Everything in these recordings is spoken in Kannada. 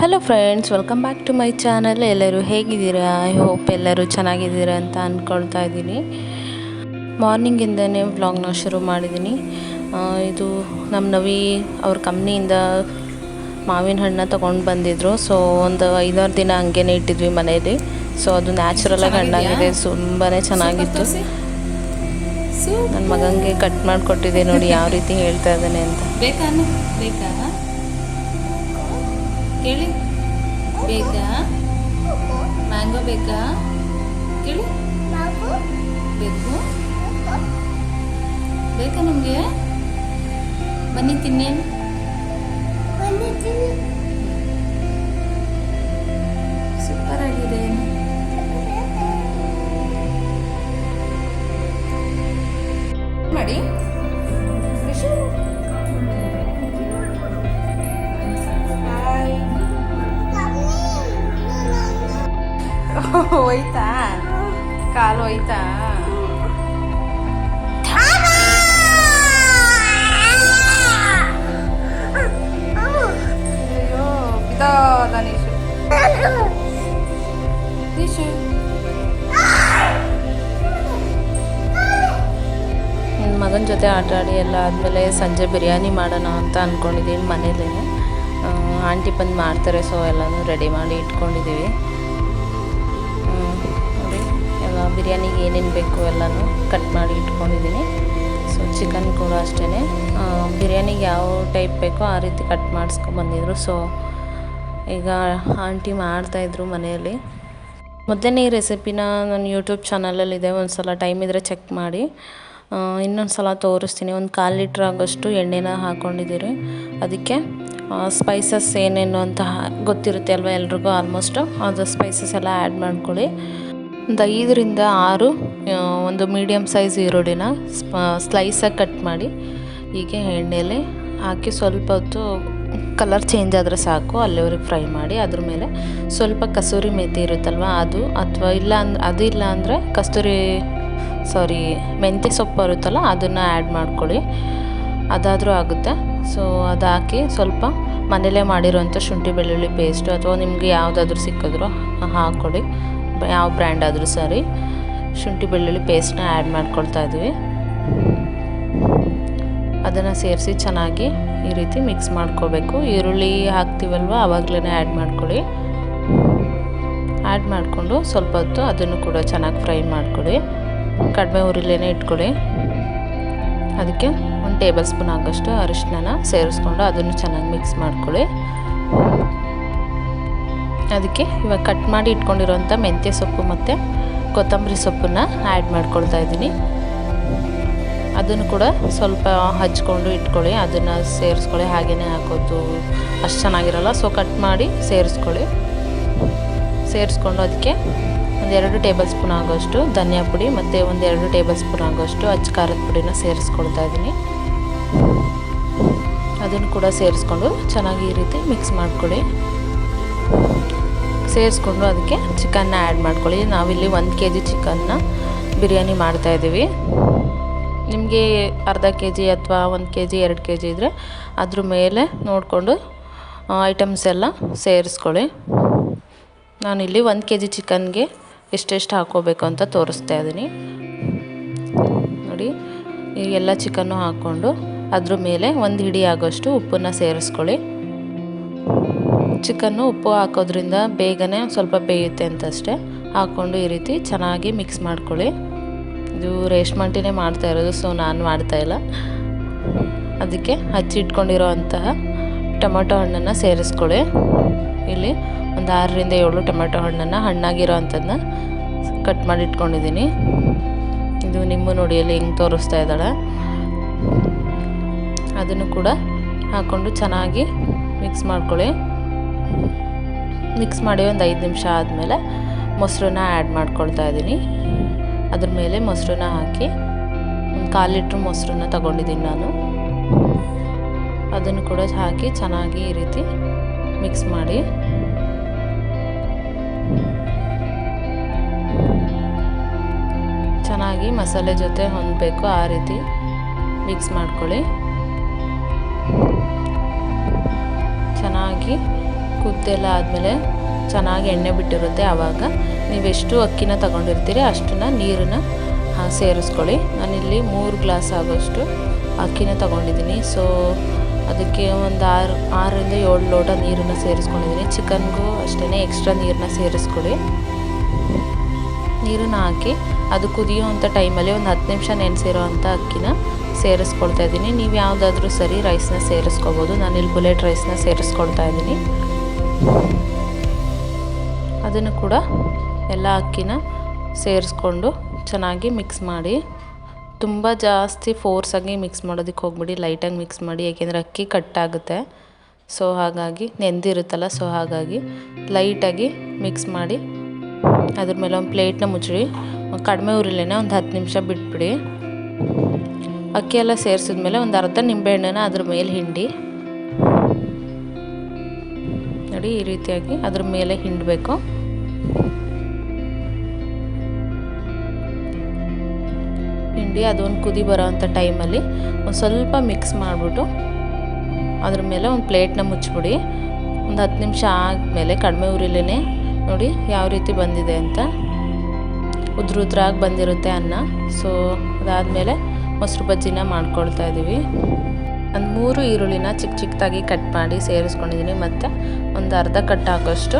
Hello friends welcome back to my channel ಎಲ್ಲರೂ ಹೇಗಿದ್ದೀರಾ? ಐ ಹೋಪ್ ಎಲ್ಲರೂ ಚೆನ್ನಾಗಿದ್ದೀರಾ ಅಂತ ಅಂದ್ಕೊಳ್ತಾ ಇದ್ದೀನಿ. ಮಾರ್ನಿಂಗಿಂದನೇ ವ್ಲಾಗ್ನ ಶುರು ಮಾಡಿದ್ದೀನಿ. ಇದು ನಮ್ಮ ನವಿ ಅವ್ರ ಕಂಪ್ನಿಯಿಂದ ಮಾವಿನ ಹಣ್ಣು ತೊಗೊಂಡು ಬಂದಿದ್ರು. ಸೊ ಒಂದು ಐದಾರು ದಿನ ಹಂಗೇನೆ ಇಟ್ಟಿದ್ವಿ ಮನೇಲಿ. ಸೊ ಅದು ನ್ಯಾಚುರಲಾಗಿ ಹಣ್ಣಾಗಿದೆ. ತುಂಬಾ ಚೆನ್ನಾಗಿತ್ತು. ನನ್ನ ಮಗನಿಗೆ ಕಟ್ ಮಾಡಿಕೊಟ್ಟಿದ್ದೆ ನೋಡಿ ಯಾವ ರೀತಿ ಹೇಳ್ತಾ ಇದ್ದಾನೆ ಅಂತ. ಬೇಕಾ ಬೇಕಾ? ಕೇಳಿ. ಬೇಕಾ? ಮ್ಯಾಂಗೋ ಬೇಕಾ? ಕೇಳಿ. ಬೇಕು. ಬೇಕಾ ನಿಮಗೆ? ಬನ್ನಿ ತಿನ್ನೇನು ಸೂಪರ್ ಆಗಿದೆ. ಹೋಯ್ತಾ ಕಾಲು ಹೋಯ್ತಾ ಅಯ್ಯೋ ಬಿದಾದ ನಿಶು ನಿಶು ನನ್ನ ಮಗನ ಜೊತೆ ಆಟ ಆಡಿ ಎಲ್ಲ ಆದಮೇಲೆ ಸಂಜೆ ಬಿರಿಯಾನಿ ಮಾಡೋಣ ಅಂತ ಅಂದ್ಕೊಂಡಿದ್ದೀನಿ ಮನೇಲೇ ಆಂಟಿ ಬಂದು ಮಾಡ್ತಾರೆ ಸೊ ಎಲ್ಲನೂ ರೆಡಿ ಮಾಡಿ ಇಟ್ಕೊಂಡಿದ್ದೀವಿ ಬಿರಿಯಾನಿಗೆ ಏನೇನು ಬೇಕು ಎಲ್ಲನೂ ಕಟ್ ಮಾಡಿ ಇಟ್ಕೊಂಡಿದ್ದೀನಿ ಸೊ ಚಿಕನ್ ಕೂಡ ಅಷ್ಟೇ ಬಿರಿಯಾನಿಗೆ ಯಾವ ಟೈಪ್ ಬೇಕೋ ಆ ರೀತಿ ಕಟ್ ಮಾಡಿಸ್ಕೊಂಬಂದಿದ್ರು ಸೊ ಈಗ ಆಂಟಿ ಮಾಡ್ತಾಯಿದ್ರು ಮನೆಯಲ್ಲಿ. ಮೊದಲನೇ ಈ ರೆಸಿಪಿನ ನನ್ನ ಯೂಟ್ಯೂಬ್ ಚಾನಲಲ್ಲಿದೆ ಒಂದು ಸಲ ಟೈಮ್ ಇದ್ದರೆ ಚೆಕ್ ಮಾಡಿ. ಇನ್ನೊಂದು ಸಲ ತೋರಿಸ್ತೀನಿ. ಒಂದು ಕಾಲು ಲೀಟ್ರ್ ಆಗೋಷ್ಟು ಎಣ್ಣೆನ ಹಾಕ್ಕೊಂಡಿದ್ದೀರಿ ಅದಕ್ಕೆ ಸ್ಪೈಸಸ್ ಏನೇನು ಅಂತ ಗೊತ್ತಿರುತ್ತೆ ಅಲ್ವಾ ಎಲ್ರಿಗೂ? ಆಲ್ಮೋಸ್ಟು ಅದು ಸ್ಪೈಸಸ್ ಎಲ್ಲ ಆ್ಯಡ್ ಮಾಡ್ಕೊಳ್ಳಿ. ಒಂದು ಐದರಿಂದ ಆರು ಒಂದು ಮೀಡಿಯಮ್ ಸೈಜ್ ಈರುಳ್ಳಿನ ಸ್ಲೈಸಾಗಿ ಕಟ್ ಮಾಡಿ, ಹೀಗೆ ಎಣ್ಣೆಯಲ್ಲಿ ಹಾಕಿ ಸ್ವಲ್ಪ ಹೊತ್ತು ಕಲರ್ ಚೇಂಜ್ ಆದರೆ ಸಾಕು. ಅಲ್ಲಿವರೆಗೆ ಫ್ರೈ ಮಾಡಿ, ಅದ್ರ ಮೇಲೆ ಸ್ವಲ್ಪ ಕಸೂರಿ ಮೆಂತೆ ಇರುತ್ತಲ್ವ, ಅದು ಅಥವಾ ಇಲ್ಲ ಅಂದ್ರೆ ಅದು ಇಲ್ಲ ಅಂದರೆ ಕಸ್ತೂರಿ ಸಾರಿ ಮೆಂತ್ಯ ಸೊಪ್ಪು ಇರುತ್ತಲ್ಲ ಅದನ್ನು ಆ್ಯಡ್ ಮಾಡ್ಕೊಳ್ಳಿ. ಅದಾದರೂ ಆಗುತ್ತೆ. ಸೊ ಅದು ಹಾಕಿ ಸ್ವಲ್ಪ ಮನೇಲೇ ಮಾಡಿರೋಂಥ ಶುಂಠಿ ಬೆಳ್ಳುಳ್ಳಿ ಪೇಸ್ಟು ಅಥವಾ ನಿಮಗೆ ಯಾವುದಾದ್ರೂ ಸಿಕ್ಕಿದ್ರು ಹಾಕ್ಕೊಳ್ಳಿ ಯಾವ ಬ್ರ್ಯಾಂಡ್ ಆದರೂ ಸರಿ ಶುಂಠಿ ಬೆಳ್ಳುಳ್ಳಿ ಪೇಸ್ಟ್ನ ಆ್ಯಡ್ ಮಾಡ್ಕೊಳ್ತಾ ಇದ್ದೀವಿ. ಅದನ್ನು ಸೇರಿಸಿ ಚೆನ್ನಾಗಿ ಈ ರೀತಿ ಮಿಕ್ಸ್ ಮಾಡ್ಕೋಬೇಕು. ಈರುಳ್ಳಿ ಹಾಕ್ತೀವಲ್ವ ಆವಾಗಲೇ ಆ್ಯಡ್ ಮಾಡ್ಕೊಳ್ಳಿ. ಆ್ಯಡ್ ಮಾಡಿಕೊಂಡು ಸ್ವಲ್ಪ ಹೊತ್ತು ಅದನ್ನು ಕೂಡ ಚೆನ್ನಾಗಿ ಫ್ರೈ ಮಾಡ್ಕೊಳ್ಳಿ. ಕಡಿಮೆ ಉರಿಲೇನೆ ಇಟ್ಕೊಳ್ಳಿ. ಅದಕ್ಕೆ ಒಂದು ಟೇಬಲ್ ಸ್ಪೂನ್ ಆಗೋಷ್ಟು ಅರಿಶಿನ ಸೇರಿಸ್ಕೊಂಡು ಅದನ್ನು ಚೆನ್ನಾಗಿ ಮಿಕ್ಸ್ ಮಾಡ್ಕೊಳ್ಳಿ. ಅದಕ್ಕೆ ಇವಾಗ ಕಟ್ ಮಾಡಿ ಇಟ್ಕೊಂಡಿರೋಂಥ ಮೆಂತ್ಯ ಸೊಪ್ಪು ಮತ್ತು ಕೊತ್ತಂಬರಿ ಸೊಪ್ಪನ್ನು ಆ್ಯಡ್ ಮಾಡ್ಕೊಳ್ತಾ ಇದ್ದೀನಿ. ಅದನ್ನು ಕೂಡ ಸ್ವಲ್ಪ ಹಚ್ಕೊಂಡು ಇಟ್ಕೊಳ್ಳಿ, ಅದನ್ನು ಸೇರಿಸ್ಕೊಳ್ಳಿ ಹಾಗೆಯೇ ಹಾಕೋದು ಅಷ್ಟು ಚೆನ್ನಾಗಿರಲ್ಲ. ಸೊ ಕಟ್ ಮಾಡಿ ಸೇರಿಸ್ಕೊಳ್ಳಿ. ಸೇರಿಸ್ಕೊಂಡು ಅದಕ್ಕೆ ಒಂದೆರಡು ಟೇಬಲ್ ಸ್ಪೂನ್ ಆಗೋಷ್ಟು ಧನಿಯಾ ಪುಡಿ ಮತ್ತು ಒಂದೆರಡು ಟೇಬಲ್ ಸ್ಪೂನ್ ಆಗೋಷ್ಟು ಅಚ್ಚ ಖಾರದ ಪುಡಿನ ಸೇರಿಸ್ಕೊಳ್ತಾ ಇದ್ದೀನಿ. ಅದನ್ನು ಕೂಡ ಸೇರಿಸ್ಕೊಂಡು ಚೆನ್ನಾಗಿ ಈ ರೀತಿ ಮಿಕ್ಸ್ ಮಾಡ್ಕೊಳ್ಳಿ. ಸೇರಿಸ್ಕೊಂಡು ಅದಕ್ಕೆ ಚಿಕನ್ನ ಆ್ಯಡ್ ಮಾಡ್ಕೊಳ್ಳಿ. ನಾವಿಲ್ಲಿ ಒಂದು ಕೆ ಜಿ ಚಿಕನ್ನ ಬಿರಿಯಾನಿ ಮಾಡ್ತಾಯಿದ್ದೀವಿ ನಿಮಗೆ ಅರ್ಧ ಕೆ ಜಿ ಅಥವಾ ಒಂದು ಕೆ ಜಿ ಎರಡು ಕೆ ಜಿ ಇದ್ದರೆ ಅದ್ರ ಮೇಲೆ ನೋಡಿಕೊಂಡು ಐಟಮ್ಸ್ ಎಲ್ಲ ಸೇರಿಸ್ಕೊಳ್ಳಿ. ನಾನಿಲ್ಲಿ ಒಂದು ಕೆ ಜಿ ಚಿಕನ್ಗೆ ಎಷ್ಟೆಷ್ಟು ಹಾಕ್ಕೋಬೇಕು ಅಂತ ತೋರಿಸ್ತಾ ಇದ್ದೀನಿ. ನೋಡಿ, ಈ ಎಲ್ಲ ಚಿಕನ್ನು ಹಾಕ್ಕೊಂಡು ಅದ್ರ ಮೇಲೆ ಒಂದು ಹಿಡಿ ಆಗೋಷ್ಟು ಉಪ್ಪನ್ನು ಸೇರಿಸ್ಕೊಳ್ಳಿ. ಚಿಕನ್ನು ಉಪ್ಪು ಹಾಕೋದ್ರಿಂದ ಬೇಗನೆ ಸ್ವಲ್ಪ ಬೇಯುತ್ತೆ ಅಂತಷ್ಟೇ. ಹಾಕ್ಕೊಂಡು ಈ ರೀತಿ ಚೆನ್ನಾಗಿ ಮಿಕ್ಸ್ ಮಾಡ್ಕೊಳ್ಳಿ. ಇದು ರೇಷ್ಮಂಟಿನೇ ಮಾಡ್ತಾ ಇರೋದು ಸೊ ನಾನು ಮಾಡ್ತಾಯಿಲ್ಲ ಅದಕ್ಕೆ ಹಚ್ಚಿಟ್ಕೊಂಡಿರೋ ಅಂತಹ ಟೊಮೆಟೊ ಹಣ್ಣನ್ನು ಸೇರಿಸ್ಕೊಳ್ಳಿ. ಇಲ್ಲಿ ಒಂದು ಆರರಿಂದ ಏಳು ಟೊಮೆಟೊ ಹಣ್ಣನ್ನು, ಹಣ್ಣಾಗಿರೋ ಅಂಥದ್ದನ್ನ ಕಟ್ ಮಾಡಿ ಇಟ್ಕೊಂಡಿದ್ದೀನಿ ಇದು ನಿಮ್ಮ ನೋಡಿ ಅಲ್ಲಿ ಹೆಂಗೆ ತೋರಿಸ್ತಾ ಇದ್ದಾಳೆ. ಅದನ್ನು ಕೂಡ ಹಾಕ್ಕೊಂಡು ಚೆನ್ನಾಗಿ ಮಿಕ್ಸ್ ಮಾಡ್ಕೊಳ್ಳಿ. ಮಿಕ್ಸ್ ಮಾಡಿ ಒಂದು ಐದು ನಿಮಿಷ ಆದಮೇಲೆ ಮೊಸರನ್ನ ಆ್ಯಡ್ ಮಾಡ್ಕೊಳ್ತಾ ಇದ್ದೀನಿ. ಅದ್ರ ಮೇಲೆ ಮೊಸರನ್ನ ಹಾಕಿ ಒಂದು ಕಾಲು ಲೀಟ್ರ್ ಮೊಸರನ್ನ ತಗೊಂಡಿದ್ದೀನಿ ನಾನು. ಅದನ್ನು ಕೂಡ ಹಾಕಿ ಚೆನ್ನಾಗಿ ಈ ರೀತಿ ಮಿಕ್ಸ್ ಮಾಡಿ. ಚೆನ್ನಾಗಿ ಮಸಾಲೆ ಜೊತೆ ಹೊಂದಬೇಕು ಆ ರೀತಿ ಮಿಕ್ಸ್ ಮಾಡ್ಕೊಳ್ಳಿ. ಚೆನ್ನಾಗಿ ಕುದ್ದೆಲ್ಲ ಆದಮೇಲೆ ಚೆನ್ನಾಗಿ ಎಣ್ಣೆ ಬಿಟ್ಟಿರುತ್ತೆ ಆವಾಗ. ನೀವೆಷ್ಟು ಅಕ್ಕಿನ ತಗೊಂಡಿರ್ತೀರಿ ಅಷ್ಟನ್ನ ನೀರನ್ನ ಸೇರಿಸ್ಕೊಳ್ಳಿ. ನಾನಿಲ್ಲಿ ಮೂರು ಗ್ಲಾಸ್ ಆಗೋಷ್ಟು ಅಕ್ಕಿನ ತಗೊಂಡಿದ್ದೀನಿ. ಸೊ ಅದಕ್ಕೆ ಒಂದು ಆರು, ಆರರಿಂದ ಏಳು ಲೋಟ ನೀರನ್ನು ಸೇರಿಸ್ಕೊಂಡಿದ್ದೀನಿ. ಚಿಕನ್ಗೂ ಅಷ್ಟೇ ಎಕ್ಸ್ಟ್ರಾ ನೀರನ್ನ ಸೇರಿಸ್ಕೊಳ್ಳಿ. ನೀರನ್ನ ಹಾಕಿ ಅದು ಕುದಿಯೋವಂಥ ಟೈಮಲ್ಲಿ ಒಂದು ಹತ್ತು ನಿಮಿಷ ನೆನೆಸಿರೋ ಅಂಥ ಅಕ್ಕಿನ ಸೇರಿಸ್ಕೊಳ್ತಾ ಇದ್ದೀನಿ. ನೀವು ಯಾವುದಾದ್ರೂ ಸರಿ ರೈಸ್ನ ಸೇರಿಸ್ಕೋಬೋದು. ನಾನಿಲ್ಲಿ ಬುಲೆಟ್ ರೈಸ್ನ ಸೇರಿಸ್ಕೊಳ್ತಾ ಇದ್ದೀನಿ. ಅದನ್ನು ಕೂಡ ಎಲ್ಲ ಅಕ್ಕಿನ ಸೇರಿಸ್ಕೊಂಡು ಚೆನ್ನಾಗಿ ಮಿಕ್ಸ್ ಮಾಡಿ, ತುಂಬ ಜಾಸ್ತಿ ಫೋರ್ಸಾಗಿ ಮಿಕ್ಸ್ ಮಾಡೋದಕ್ಕೆ ಹೋಗ್ಬಿಡಿ ಲೈಟಾಗಿ ಮಿಕ್ಸ್ ಮಾಡಿ ಏಕೆಂದರೆ ಅಕ್ಕಿ ಕಟ್ಟಾಗುತ್ತೆ ಸೊ ಹಾಗಾಗಿ ನೆಂದಿರುತ್ತಲ್ಲ ಸೊ ಹಾಗಾಗಿ ಲೈಟಾಗಿ ಮಿಕ್ಸ್ ಮಾಡಿ, ಅದ್ರ ಮೇಲೆ ಒಂದು ಪ್ಲೇಟ್ನ ಮುಚ್ಚಿಡಿ. ಕಡಿಮೆ ಉರಿಲೇನೆ ಒಂದು ಹತ್ತು ನಿಮಿಷ ಬಿಟ್ಬಿಡಿ. ಅಕ್ಕಿ ಎಲ್ಲ ಸೇರಿಸಿದ್ಮೇಲೆ ಒಂದು ಅರ್ಧ ನಿಂಬೆಹಣ್ಣನ್ನ ಅದ್ರ ಮೇಲೆ ಹಿಂಡಿ. ನೋಡಿ ಈ ರೀತಿಯಾಗಿ ಅದ್ರ ಮೇಲೆ ಹಿಂಡಬೇಕು. ಹಿಂಡಿ ಅದೊಂದು ಕುದಿ ಬರೋವಂಥ ಟೈಮಲ್ಲಿ ಒಂದು ಸ್ವಲ್ಪ ಮಿಕ್ಸ್ ಮಾಡಿಬಿಟ್ಟು ಅದ್ರ ಮೇಲೆ ಒಂದು ಪ್ಲೇಟ್ನ ಮುಚ್ಚಿಬಿಡಿ. ಒಂದು ಹತ್ತು ನಿಮಿಷ ಆದಮೇಲೆ ಕಡಿಮೆ ಉರಿಲೇ ನೋಡಿ ಯಾವ ರೀತಿ ಬಂದಿದೆ ಅಂತ ಉದ್ರ ಉದ್ರಾಗಿ ಬಂದಿರುತ್ತೆ ಅನ್ನ. ಸೊ ಅದಾದಮೇಲೆ ಮೊಸರು ಬಜ್ಜಿನ ಮಾಡ್ಕೊಳ್ತಾ ಇದ್ದೀವಿ ಒಂದು ಮೂರು ಈರುಳ್ಳಿನ ಚಿಕ್ಕ ಚಿಕ್ಕದಾಗಿ ಕಟ್ ಮಾಡಿ ಸೇರಿಸ್ಕೊಂಡಿದ್ದೀನಿ ಮತ್ತು ಒಂದು ಅರ್ಧ ಕಟ್ ಹಾಕೋಷ್ಟು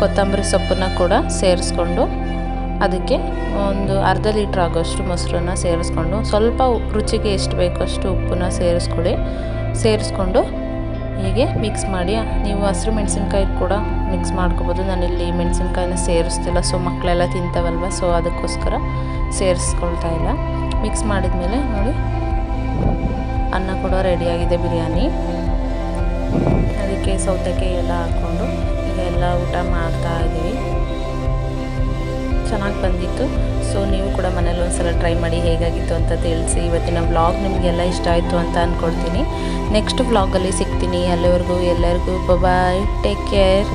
ಕೊತ್ತಂಬರಿ ಸೊಪ್ಪನ್ನು ಕೂಡ ಸೇರಿಸ್ಕೊಂಡು ಅದಕ್ಕೆ ಒಂದು ಅರ್ಧ ಲೀಟ್ರ್ ಆಗೋಷ್ಟು ಮೊಸರನ್ನ ಸೇರಿಸ್ಕೊಂಡು ಸ್ವಲ್ಪ ರುಚಿಗೆ ಎಷ್ಟು ಬೇಕೋ ಅಷ್ಟು ಉಪ್ಪನ್ನ ಸೇರಿಸ್ಕೊಳ್ಳಿ ಸೇರಿಸ್ಕೊಂಡು ಹೀಗೆ ಮಿಕ್ಸ್ ಮಾಡಿ, ನೀವು ಹಸಿರು ಮೆಣಸಿನ್ಕಾಯಿ ಕೂಡ ಮಿಕ್ಸ್ ಮಾಡ್ಕೋಬೋದು. ನಾನಿಲ್ಲಿ ಮೆಣಸಿನ್ಕಾಯಿನ ಸೇರಿಸ್ತಿಲ್ಲ ಸೊ ಮಕ್ಕಳೆಲ್ಲ ತಿಂತಾವಲ್ವ ಸೊ ಅದಕ್ಕೋಸ್ಕರ ಸೇರಿಸ್ಕೊಳ್ತಾ ಇಲ್ಲ. ಮಿಕ್ಸ್ ಮಾಡಿದ್ಮೇಲೆ ನೋಡಿ. ಅನ್ನ ಕೂಡ ರೆಡಿಯಾಗಿದೆ ಬಿರಿಯಾನಿ. ಅದಕ್ಕೆ ಸೌತೆಕಾಯಿ ಎಲ್ಲ ಹಾಕ್ಕೊಂಡು ಎಲ್ಲ ಊಟ ಮಾಡ್ತಾ ಇದ್ದೀವಿ. ಚೆನ್ನಾಗಿ ಬಂದಿತ್ತು. ಸೊ ನೀವು ಕೂಡ ಮನೇಲಿ ಒಂದ್ಸಲ ಟ್ರೈ ಮಾಡಿ ಹೇಗಾಗಿತ್ತು ಅಂತ ತಿಳಿಸಿ. ಇವತ್ತಿನ ಬ್ಲಾಗ್ ನಿಮಗೆಲ್ಲ ಇಷ್ಟ ಆಯಿತು ಅಂತ ಅಂದ್ಕೊಡ್ತೀನಿ ನೆಕ್ಸ್ಟ್ ಬ್ಲಾಗಲ್ಲಿ ಸಿಗ್ತೀನಿ. ಅಲ್ಲಿವರೆಗೂ ಎಲ್ಲರಿಗೂ ಬಾಯ್ ಟೇಕ್ ಕೇರ್